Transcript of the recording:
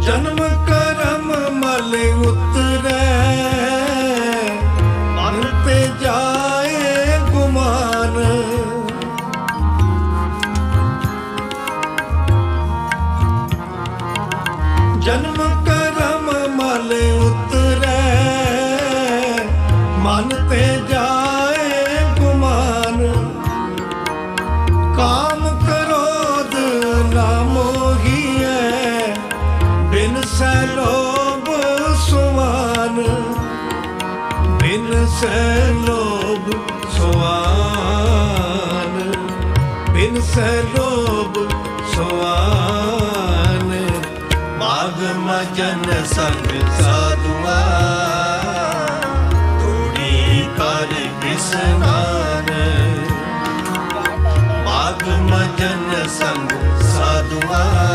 ਜਨਮ ਕਰਮ ਮਲ ਉਤਰੈ। ਮਨ ਤੇ ਜਾਏ ਗੁਮਾਨ। ਜਨਮ ਕਰਮ ਮਲ ਉਤਰੈ। ਮਨ ਤੇ ਜਾਏ ਬਿਨ ਸੈ ਲੋਭ ਸੁਮਾਨ ਬਿਨ ਸੈ ਲੋਭ ਸੁਮਾਨ ਮਾਗ ਮਜਨ ਸੰਗ ਸਾਧੂਆ, ਤੂੜੀ ਕਰ ਬਿਸਨਾਨ ਮਾਗ ਮਜਨ ਸੰਗ ਸਾਧੂਆ।